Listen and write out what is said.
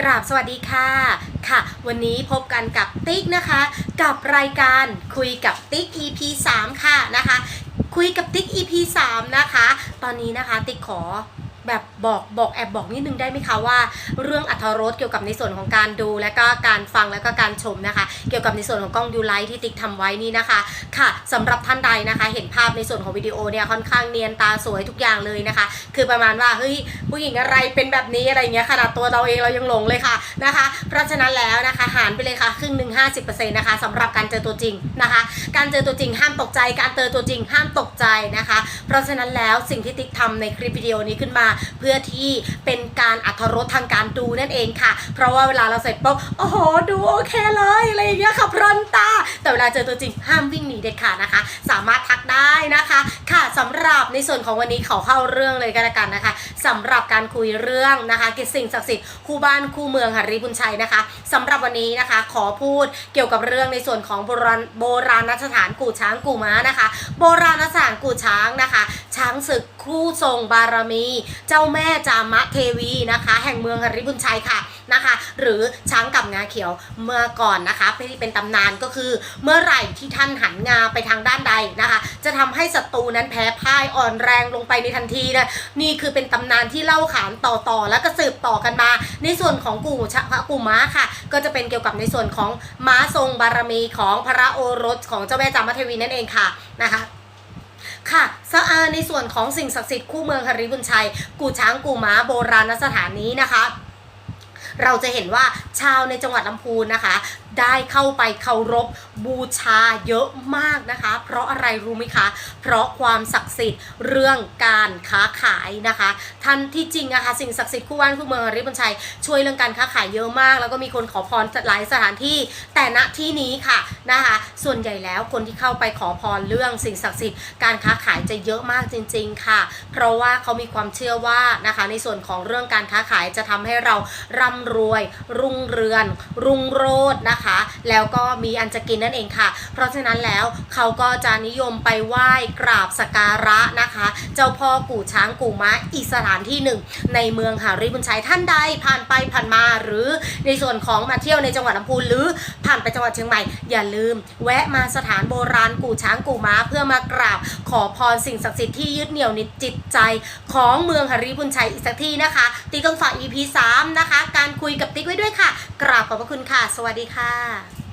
กราบสวัสดีค่ะค่ะ วันนี้พบกันกับติ๊กนะคะ กับรายการคุยกับติ๊ก EP 3 ค่ะนะคะ คุยกับติ๊ก EP 3 นะคะ ตอนนี้นะคะติ๊กขอ แบบบอกบอกแอบบอกนิดนึงได้ไหมคะว่า เรื่องอัธรสเกี่ยวกับในส่วนของการดูและก็การฟังและก็การชมนะคะ เกี่ยวกับในส่วนของกล้องยูไลท์ที่ติ๊กทำไว้นี่นะคะค่ะสำหรับท่านใดนะคะ เห็นภาพในส่วนของวิดีโอเนี่ยค่อนข้างเนียนตาสวยทุกอย่างเลยนะคะ คือประมาณว่าเฮ้ยผู้หญิงอะไรเป็นแบบนี้อะไรเงี้ยขนาดตัวเราเองเรายังหลงเลยค่ะนะคะ เพราะฉะนั้นแล้วนะคะหารไปเลยค่ะครึ่งหนึ่งห้าสิบเปอร์เซ็นต์นะคะสำหรับการเจอตัวจริงนะคะ การเจอตัวจริงห้ามตกใจ การเจอตัวจริงห้ามตกใจนะคะ เพราะฉะนั้นแล้วสิ่งที่ติ๊กทำในคลิปวิดีโอนี้ขึ้นมาเพื่อที่เป็นการอัธรสทางการดูนั่นเองค่ะ เพราะว่าเวลาเราเสร็จปุ๊บโอ้โหดูโอเคเลยอะไรอย่างเงี้ยค่ะเพลินตา แต่เวลาเจอตัวจริงห้ามวิ่งหนีเด็ดขาดนะคะ สามารถทักได้นะคะ ค่ะสำหรับในส่วนของวันนี้ขอเข้าเรื่องเลยก็แล้วกันนะคะสำหรับการคุยเรื่องนะคะกี่ยวกับสิ่งศักดิ์สิทธิ์คู่บ้านคู่เมืองหาริบุญชัยนะคะสำหรับวันนี้นะคะขอพูดเกี่ยวกับเรื่องในส่วนของโบราณโบราณสถานกู่ช้างกู่ม้านะคะ โบราณสถานกู่ช้างนะคะ งศึกคู่ทรงบารมี เจ้าแม่จามะเทวีนะคะ แห่งเมืองหริบุญชัยค่ะนะคะ หรือช้างกับงาเขียวเมื่อก่อนนะคะที่เป็นตำนานก็คือ เมื่อไหร่ที่ท่านหันงาไปทางด้านใดนะคะ จะทำให้ศัตรูนั้นแพ้พ่ายอ่อนแรงลงไปในทันทีนะนี่คือเป็นตำนานที่เล่าขานต่อๆ แล้วก็สืบต่อกันมา ในส่วนของกู่ชะพระกู่ม้าค่ะ ก็จะเป็นเกี่ยวกับในส่วนของม้าทรงบารมีของพระโอรสของเจ้าแม่จามเทวีนั่นเองค่ะนะคะ ค่ะสะอาในส่วนของสิ่งศักดิ์สิทธิ์คู่เมืองหริบุญชัย กู่ช้างกู่ม้าโบราณสถานนี้นะคะ เราจะเห็นว่าชาวในจังหวัดลำพูนนะคะ ได้เข้าไปเคารพบูชาเยอะมากนะคะ เพราะอะไรรู้ไหมคะ เพราะความศักดิ์สิทธิ์เรื่องการค้าขายนะคะท่านที่จริงอะคะสิ่งศักดิ์สิทธิ์คู่บ้านคู่เมืองอริบุญชัยช่วยเรื่องการค้าขายเยอะมาก แล้วก็มีคนขอพรหลายสถานที่แต่ณที่นี้ค่ะนะคะ ส่วนใหญ่แล้วคนที่เข้าไปขอพรเรื่องสิ่งศักดิ์สิทธิ์การค้าขายจะเยอะมากจริง ๆค่ะ เพราะว่าเขามีความเชื่อว่านะคะ ในส่วนของเรื่องการค้าขายจะทำให้เราร่ำรวย รุ่งเรืองรุ่งโรจน์นะคะ แล้วก็มีอันจะกินนั่นเองค่ะ เพราะฉะนั้นแล้วเขาก็จะนิยมไปไหว้กราบสักการะนะคะ เจ้าพ่อกู่ช้างกู่ม้าอีกสถานที่หนึ่ง ในเมืองหาริบุญชัยท่านใดผ่านไปผ่านมาหรือในส่วนของมาเที่ยวในจังหวัดลำพูนหรือผ่านไปจังหวัดเชียงใหม่ อย่าลืม แวะมาสถานโบราณกู่ช้างกู่ม้าเพื่อมากราบ ขอพรสิ่งศักดิ์สิทธิ์ที่ยึดเหนี่ยวในจิตใจ ของเมืองหาริบุญชัยอีกสักทีนะคะติ๊กต้องฝาก EP 3 นะคะการการคุยกับติ๊กไว้ด้วยค่ะ กราบขอบพระคุณค่ะ สวัสดีค่ะ